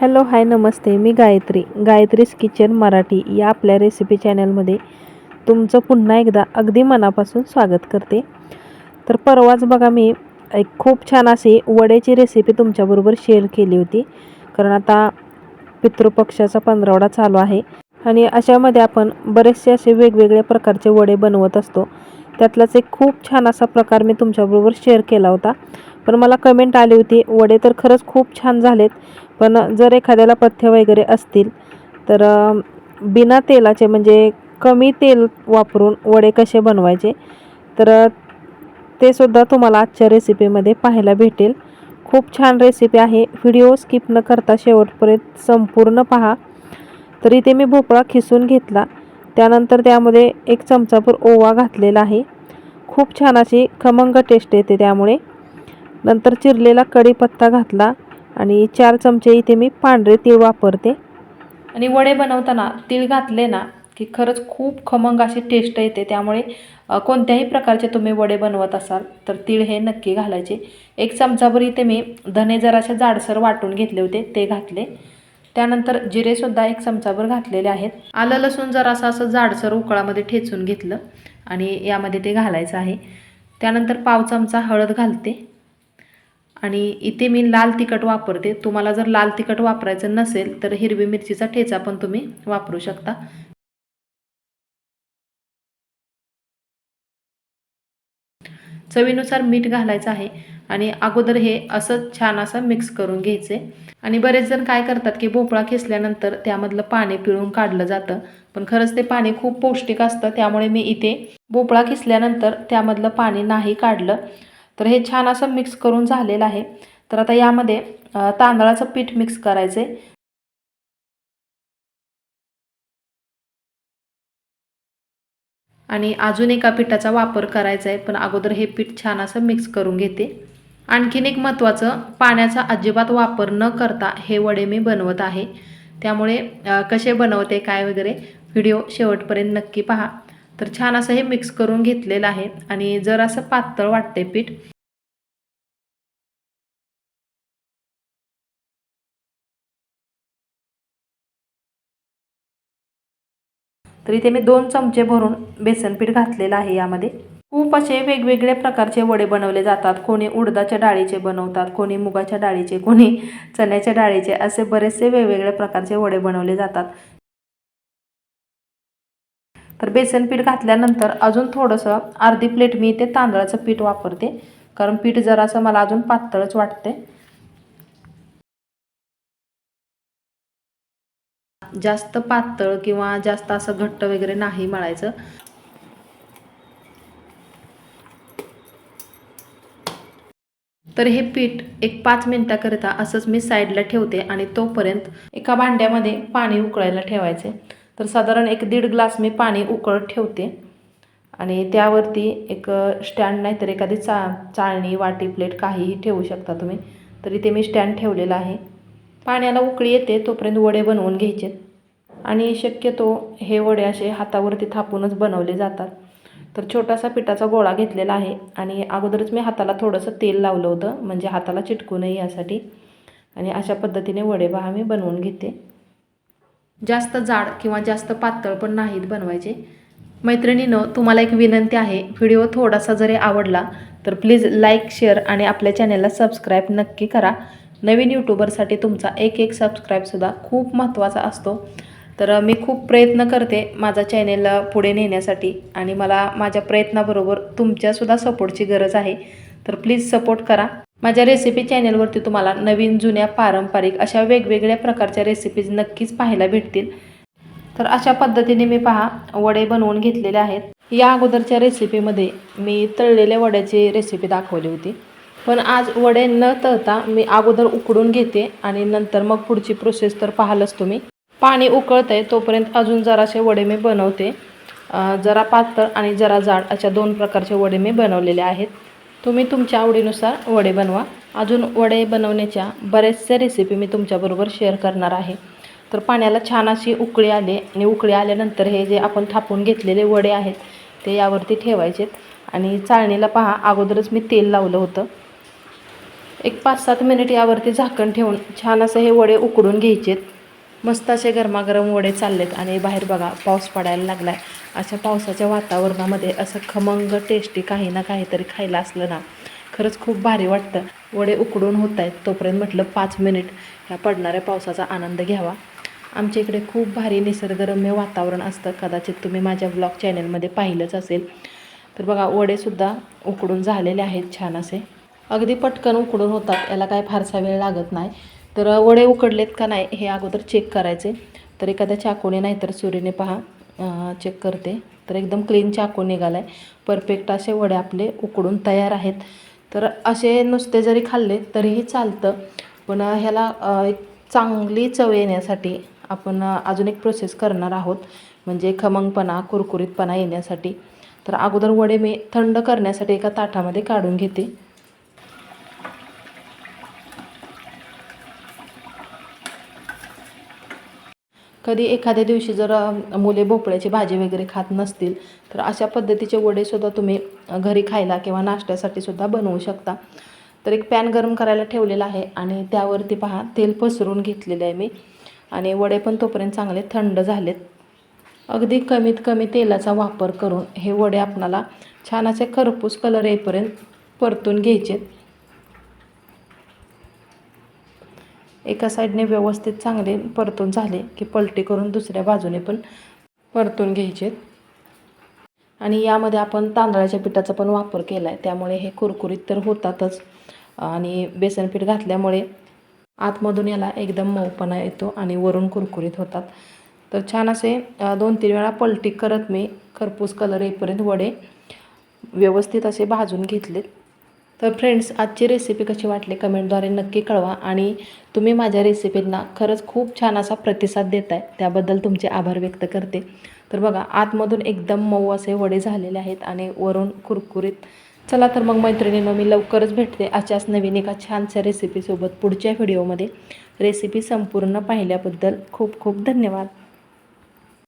Hello hi नमस्ते. मी Gayatri Gayatri's kitchen Marathi या आपल्या रेसिपी चॅनलमध्ये तुमचं पुन्हा एकदा अगदी मनापासून स्वागत करते. तर परवाच बघा मी एक खूप छान अशी वड्याची रेसिपी तुमच्याबरोबर शेअर केली होती. कारण आता पितृपक्षाचा पंधरावडा चालू आहे आणि अशामध्ये आपण बरेचसे असे वेगवेगळ्या प्रकारचे वडे बनवत असतो. त्यातलाच एक खूप छान असा प्रकार मी तुमच्याबरोबर शेअर केला होता. पण मला कमेंट आली होती. वडे तर खरंच खूप छान झालेत. पण जर एखाद्याला पथ्य वगैरे असतील तर बिना तेलाचे म्हणजे कमी तेल वापरून वडे कसे बनवायचे तर ते सुद्धा तुम्हाला आजच्या रेसिपीमध्ये पाहायला भेटेल. खूप छान रेसिपी आहे. व्हिडिओ स्किप न करता शेवटपर्यंत संपूर्ण पहा. तर इथे मी भोपळा खिसून घेतला. त्यानंतर त्यामध्ये एक चमचाभर ओवा घातलेला आहे. खूप छान अशी खमंग टेस्ट येते त्यामुळे. नंतर चिरलेला कढीपत्ता घातला आणि चार चमचे इथे मी पांढरे तीळ वापरते. आणि वडे बनवताना तीळ घातले ना की खरंच खूप खमंग अशी टेस्ट येते. त्यामुळे कोणत्याही प्रकारचे तुम्ही वडे बनवत असाल तर तीळ हे नक्की घालायचे. एक चमचाभर इथे मी धने जराशे जाडसर वाटून घेतले होते ते घातले. त्यानंतर जिरेसुद्धा एक चमचाभर घातलेले आहेत. आलं लसूण जरासं असं जाडसर उकळामध्ये ठेचून घेतलं आणि यामध्ये ते घालायचं आहे. त्यानंतर पाव चमचा हळद घालते. आणि इथे मी लाल तिखट वापरते. तुम्हाला जर लाल तिखट वापरायचं नसेल तर हिरवी मिरचीचा ठेचा पण तुम्ही वापरू शकता. चवीनुसार मीठ घालायचं आहे आणि अगोदर हे असं छान असं मिक्स करून घ्यायचे. आणि बरेच जण काय करतात की भोपळा खेचल्यानंतर त्यामधलं पाणी पिळून काढलं जातं. पण खरंच ते पाणी खूप पौष्टिक असतं त्यामुळे मी इथे भोपळा खिसल्यानंतर त्यामधलं पाणी नाही काढलं. तर हे छान असं मिक्स करून झालेलं आहे. तर आता यामध्ये तांदळाचं पीठ मिक्स करायचं आहे आणि अजून एका पिठाचा वापर करायचा आहे पण अगोदर हे पीठ छान असं मिक्स करून घेते. आणखीन एक महत्त्वाचं पाण्याचा अजिबात वापर न करता हे वडे मी बनवत आहे. त्यामुळे कसे बनवते काय वगैरे व्हिडिओ शेवटपर्यंत नक्की पहा. तर छान असं हे मिक्स करून घेतलेलं आहे. आणि जर असं पातळ वाटते पीठ तर इथे मी दोन चमचे भरून बेसन पीठ घातलेलं आहे यामध्ये. खूप असे वेगवेगळे प्रकारचे वडे बनवले जातात. कोणी उडदाच्या डाळीचे बनवतात कोणी मुगाच्या डाळीचे कोणी चण्याच्या डाळीचे असे बरेचसे वेगवेगळ्या प्रकारचे वडे बनवले जातात. तर बेसन पीठ घातल्यानंतर अजून थोडंसं अर्धी प्लेट मी इथे तांदळाचं पीठ वापरते. कारण पीठ जरासं मला अजून पातळच वाटते जास्त पातळ किंवा जास्त असं घट्ट वगैरे नाही मळायचं. तर हे पीठ एक पाच मिनटाकरिता असंच मी साईडला ठेवते आणि तोपर्यंत एका भांड्यामध्ये पाणी उकळायला ठेवायचे. तर साधारण एक दीड ग्लास मी पाणी उकळत ठेवते. आणि त्यावरती एक स्टँड नाही तर एखादी चा चाळणी वाटी प्लेट काहीही ठेवू शकता तुम्ही. तर इथे मी स्टँड ठेवलेला आहे. पाण्याला उकळी येते तोपर्यंत वडे बनवून घ्यायचे आणि शक्यतो हे वडे असे हातावरती थापूनच बनवले जातात. तर छोटासा पिठाचा गोळा घेतलेला आहे आणि अगोदरच मी हाताला थोडंसं तेल लावलं होतं म्हणजे हाताला चिटकू नये यासाठी. आणि अशा पद्धतीने वडे पहा मी बनवून घेते. जास्त जाड किंवा जास्त पातळ पण नाहीत बनवायचे. मैत्रिणीनं तुम्हाला एक विनंती आहे व्हिडिओ थोडासा जरी आवडला तर प्लीज लाईक शेअर आणि आपल्या चॅनलला सबस्क्राईब नक्की करा. नवीन यूट्यूबरसाठी तुमचा एक एक सबस्क्राईबसुद्धा खूप महत्त्वाचा असतो. तर मी खूप प्रयत्न करते माझा चॅनेलला पुढे नेण्यासाठी आणि मला माझ्या प्रयत्नाबरोबर तुमच्यासुद्धा सपोर्टची गरज आहे. तर प्लीज सपोर्ट करा. माझ्या रेसिपी चॅनेलवरती तुम्हाला नवीन जुन्या पारंपरिक अशा वेगवेगळ्या प्रकारच्या रेसिपीज नक्कीच पाहायला भेटतील. तर अशा पद्धतीने मी पहा वडे बनवून घेतलेले आहेत. या अगोदरच्या रेसिपीमध्ये मी तळलेल्या वड्याची रेसिपी दाखवली होती. पण आज वडे न तळता मी अगोदर उकडून घेते आणि नंतर मग पुढची प्रोसेस तर पाहालच तुम्ही. पाणी उकळतं आहे तोपर्यंत अजून जरासे वडे मी बनवते. जरा पातळ आणि जरा जाड अशा दोन प्रकारचे वडे मी बनवलेले आहेत. तुम्ही तुमच्या आवडीनुसार वडे बनवा. अजून वडे बनवण्याच्या बऱ्याचशा रेसिपी मी तुमच्याबरोबर शेअर करणार आहे. तर पाण्याला छान अशी उकळी आली आणि उकळी आल्यानंतर हे जे आपण थापून घेतलेले वडे आहेत ते यावरती ठेवायचेत. आणि चाळणीला पहा अगोदरच मी तेल लावलं होतं. एक पाच सात मिनिट यावरती झाकण ठेवून छान असं हे वडे उकडून घ्यायचेत. मस्त असे गरमागरम वडे चाललेत आणि बाहेर बघा पाऊस पडायला लागला आहे अशा पावसाच्या वातावरणामध्ये असं खमंग टेस्टी काही ना काहीतरी खायला असलं ना खरंच खूप भारी वाटतं. वडे उकडून होत आहेत तोपर्यंत म्हटलं पाच मिनिट ह्या पडणाऱ्या पावसाचा आनंद घ्यावा. आमच्या इकडे खूप भारी निसर्गरम्य वातावरण असतं. कदाचित तुम्ही माझ्या ब्लॉग चॅनलमध्ये पाहिलंच असेल. तर बघा वडेसुद्धा उकडून झालेले आहेत छान असे. अगदी पटकन उकडून होतात याला काय फारसा वेळ लागत नाही. तर वडे उकडलेत का नाही हे अगोदर चेक करायचे. तर एखाद्या चाकूने नाही तर सुरीने पहा. चेक करते. तर एकदम क्लीन चाकू निघाला आहे परफेक्ट असे वडे आपले उकडून तयार आहेत. तर असे नुसते जरी खाल्ले तरीही चालतं. पण ह्याला एक चांगली चव येण्यासाठी आपण अजून एक प्रोसेस करणार आहोत. म्हणजे खमंगपणा कुरकुरीतपणा येण्यासाठी. तर अगोदर वडे मी थंड करण्यासाठी एका ताटामध्ये काढून घेते. कधी एखाद्या दिवशी जर मुले भोपळ्याची भाजी वगैरे खात नसतील तर अशा पद्धतीचे वडेसुद्धा तुम्ही घरी खायला किंवा नाश्त्यासाठी सुद्धा बनवू शकता. तर एक पॅन गरम करायला ठेवलेला आहे आणि त्यावरती पहा तेल पसरून घेतलेले आहे मी. आणि वडे पण तोपर्यंत चांगले थंड झालेत. अगदी कमीत कमी तेलाचा वापर करून हे वडे आपणाला छान असे खरपूस कलर येईपर्यंत परतून घ्यायचेत. एका साईडने व्यवस्थित चांगले परतून झाले की पलटी करून दुसऱ्या बाजूने पण परतून घ्यायचेत आणि यामध्ये आपण तांदळाच्या पिठाचा पण वापर केला आहे त्यामुळे हे कुरकुरीत तर होतातच. आणि बेसन पीठ घातल्यामुळे आतमधून याला एकदम मऊपणा येतो आणि वरून कुरकुरीत होतात. तर छान असे दोन तीन वेळा पलटी करत मी खरपूस कलर येईपर्यंत वडे व्यवस्थित असे भाजून घेतलेत. तर फ्रेंड्स आजची रेसिपी कशी वाटली कमेंटद्वारे नक्की कळवा आणि तुम्ही माझ्या रेसिपींना खरंच खूप छान असा प्रतिसाद देत आहे त्याबद्दल तुमचे आभार व्यक्त करते. तर बघा आतमधून एकदम मऊ असे वडे झालेले आहेत आणि वरून कुरकुरीत. चला तर मग मैत्रिणींना मी लवकरच भेटते अशाच नवीन एका छानशा रेसिपीसोबत पुढच्या व्हिडिओमध्ये रेसिपी संपूर्ण पाहिल्याबद्दल खूप खूप धन्यवाद.